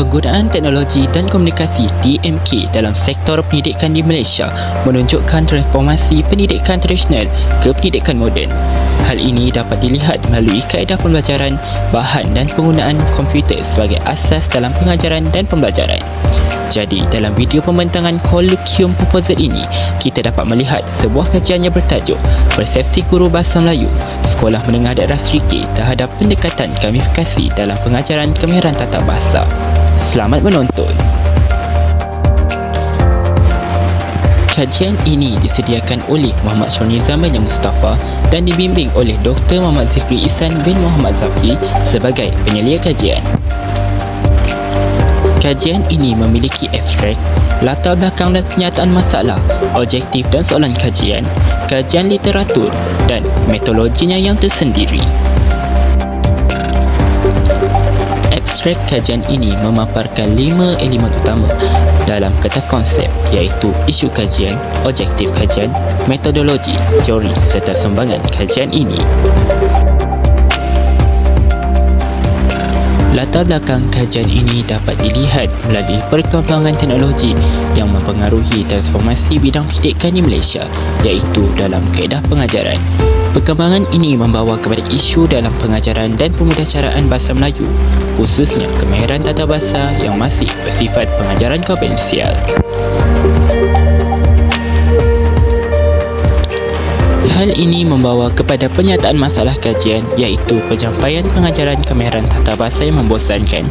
Penggunaan teknologi dan komunikasi TMK dalam sektor pendidikan di Malaysia menunjukkan transformasi pendidikan tradisional ke pendidikan moden. Hal ini dapat dilihat melalui kaedah pembelajaran, bahan dan penggunaan komputer sebagai asas dalam pengajaran dan pembelajaran. Jadi, dalam video pembentangan Colloquium Proposal ini, kita dapat melihat sebuah kajian yang bertajuk Persepsi Guru Bahasa Melayu Sekolah Menengah Daerah Seriki terhadap pendekatan gamifikasi dalam pengajaran kemahiran tata bahasa. Selamat menonton! Kajian ini disediakan oleh Muhammad Syoni Zaman Yang Mustafa dan dibimbing oleh Dr. Muhammad Zikri Isan bin Muhammad Zafri sebagai penyelia kajian. Kajian ini memiliki abstrak, latar belakang dan penyataan masalah, objektif dan soalan kajian, kajian literatur dan metodologinya yang tersendiri. Abstrak kajian ini memaparkan lima elemen utama dalam kertas konsep iaitu isu kajian, objektif kajian, metodologi, teori serta sumbangan kajian ini. Latar belakang kajian ini dapat dilihat melalui perkembangan teknologi yang mempengaruhi transformasi bidang pendidikan di Malaysia iaitu dalam kaedah pengajaran. Perkembangan ini membawa kepada isu dalam pengajaran dan pemudahcaraan bahasa Melayu khususnya kemahiran tata bahasa yang masih bersifat pengajaran konvensial. Hal ini membawa kepada penyataan masalah kajian iaitu penyampaian pengajaran kemahiran tata bahasa yang membosankan,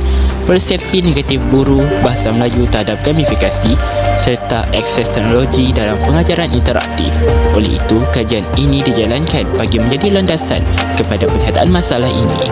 persepsi negatif guru bahasa Melayu terhadap gamifikasi serta akses teknologi dalam pengajaran interaktif. Oleh itu, kajian ini dijalankan bagi menjadi landasan kepada penyataan masalah ini.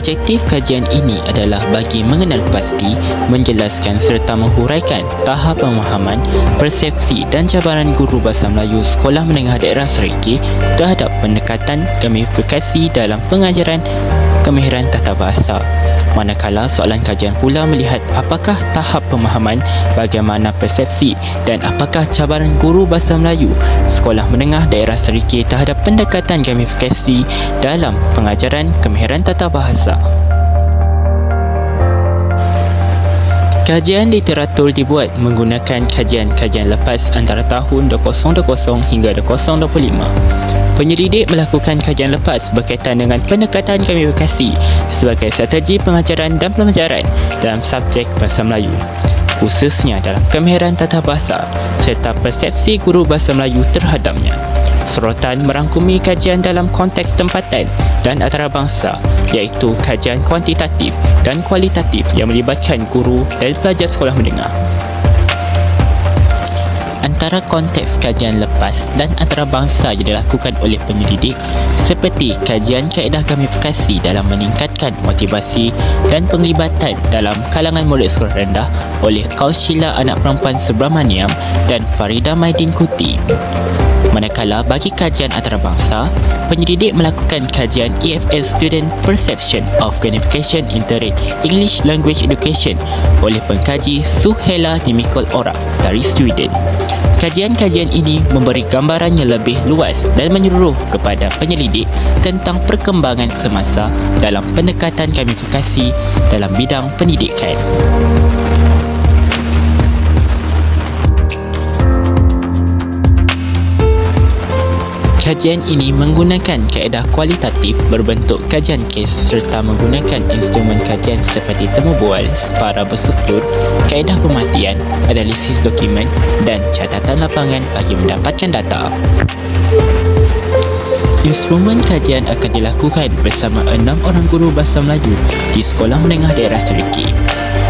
Objektif kajian ini adalah bagi mengenal pasti, menjelaskan serta menghuraikan tahap pemahaman, persepsi dan cabaran guru bahasa Melayu Sekolah Menengah Daerah Seriki terhadap pendekatan gamifikasi dalam pengajaran kemahiran tata bahasa manakala soalan kajian pula melihat apakah tahap pemahaman, bagaimana persepsi dan apakah cabaran guru bahasa Melayu Sekolah Menengah Daerah Seriki terhadap pendekatan gamifikasi dalam pengajaran kemahiran tata bahasa. Kajian literatur dibuat menggunakan kajian-kajian lepas antara tahun 2020 hingga 2025. Penyelidik melakukan kajian lepas berkaitan dengan pendekatan gamifikasi sebagai strategi pengajaran dan pembelajaran dalam subjek Bahasa Melayu khususnya dalam kemahiran tata bahasa serta persepsi guru Bahasa Melayu terhadapnya. Sorotan merangkumi kajian dalam konteks tempatan dan antarabangsa iaitu kajian kuantitatif dan kualitatif yang melibatkan guru dan pelajar sekolah menengah antara konteks kajian lepas dan antarabangsa yang dilakukan oleh penyelidik seperti kajian kaedah gamifikasi dalam meningkatkan motivasi dan penglibatan dalam kalangan murid sekolah rendah oleh Kausila Anak Perempuan Subramaniam dan Farida Maidin Kuti. Manakala bagi kajian antarabangsa, penyelidik melakukan kajian EFL Student Perception of Gamification in the English Language Education oleh pengkaji Suhela Dimikol Ora dari Sweden. Kajian-kajian ini memberi gambaran yang lebih luas dan menyeluruh kepada penyelidik tentang perkembangan semasa dalam pendekatan gamifikasi dalam bidang pendidikan. Kajian ini menggunakan kaedah kualitatif berbentuk kajian kes serta menggunakan instrumen kajian seperti temu bual, para berstruktur, kaedah pematian, analisis dokumen dan catatan lapangan bagi mendapatkan data. Instrumen kajian akan dilakukan bersama enam orang guru bahasa Melayu di Sekolah Menengah Daerah Seriki.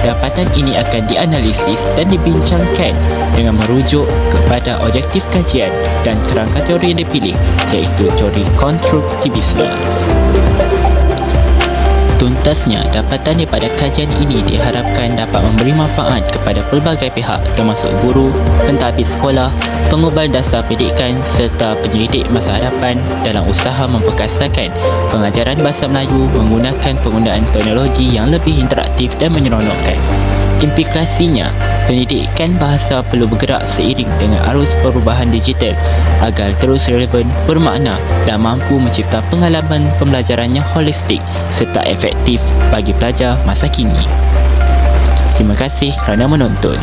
Dapatan ini akan dianalisis dan dibincangkan dengan merujuk kepada objektif kajian dan kerangka teori yang dipilih iaitu teori konstruktivisme. Tuntasnya, dapatan daripada kajian ini diharapkan dapat memberi manfaat kepada pelbagai pihak termasuk guru, pentadbir sekolah, pengubal dasar pendidikan serta penyelidik masa hadapan dalam usaha memperkasakan pengajaran bahasa Melayu menggunakan penggunaan teknologi yang lebih interaktif dan menyeronokkan. Implikasinya, pendidikan bahasa perlu bergerak seiring dengan arus perubahan digital agar terus relevan, bermakna dan mampu mencipta pengalaman pembelajaran yang holistik serta efektif bagi pelajar masa kini. Terima kasih kerana menonton.